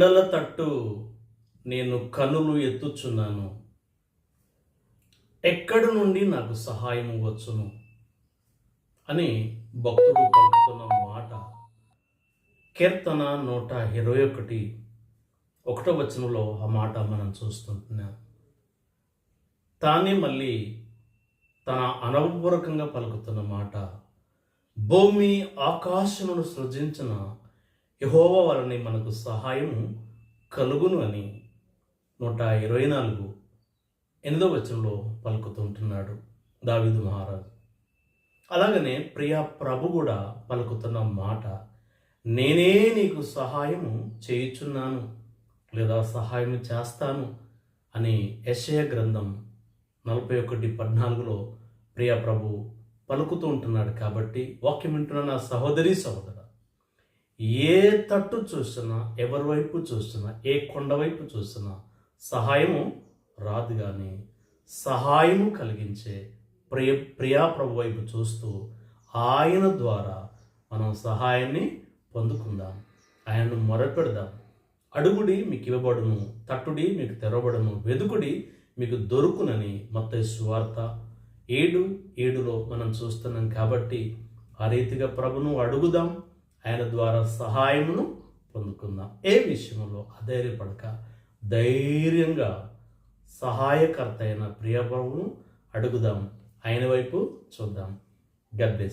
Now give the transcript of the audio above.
పిల్లల తట్టు నేను కనులు ఎత్తుచున్నాను. ఎక్కడి నుండి నాకు సహాయం వచ్చును? అని భక్తుడు పలుకుతున్న మాట కీర్తన నూట ఇరవై ఒకటి ఒకటో వచనంలో ఆ మాట మనం చూస్తుంటున్నాం. తానే మళ్ళీ తన అనవపూర్వకంగా పలుకుతున్న మాట భూమి ఆకాశమును సృజించిన యహోవ వలని మనకు సహాయము కలుగును అని నూట ఇరవై నాలుగు ఎనిమిదో వచనంలో పలుకుతుంటున్నాడు దావిదు మహారాజు. అలాగనే ప్రియా ప్రభు కూడా పలుకుతున్న మాట నేనే నీకు సహాయము చేయుచున్నాను లేదా సహాయం చేస్తాను అని యశయ గ్రంథం నలభై ఒకటి పద్నాలుగులో ప్రియా ప్రభు పలుకుతూ ఉంటున్నాడు కాబట్టి వాక్యం వింటున్న నా సహోదరి సహోదరు ఏ తట్టు చూస్తున్నా ఎవరి వైపు చూస్తున్నా ఏ కొండ వైపు చూస్తున్నా సహాయము రాదు కానీ సహాయము కలిగించే ప్రియ ప్రియా ప్రభు వైపు చూస్తూ ఆయన ద్వారా మనం సహాయాన్ని పొందుకుందాం. ఆయనను మొరపెడదాం. అడుగుడి మీకు ఇవ్వబడును తట్టుడి మీకు తెరవబడును వెదుకుడి మీకు దొరుకునని మత్తయి సువార్త ఏడు ఏడులో మనం చూస్తున్నాం కాబట్టి ఆ రీతిగా ప్రభును అడుగుదాం. ఆయన ద్వారా సహాయమును పొందుకుందాం. ఏ విషయంలో అధైర్యపడక ధైర్యంగా సహాయకర్త అయిన ప్రియ అడుగుదాం. ఆయన వైపు చూద్దాం. గద్దేశం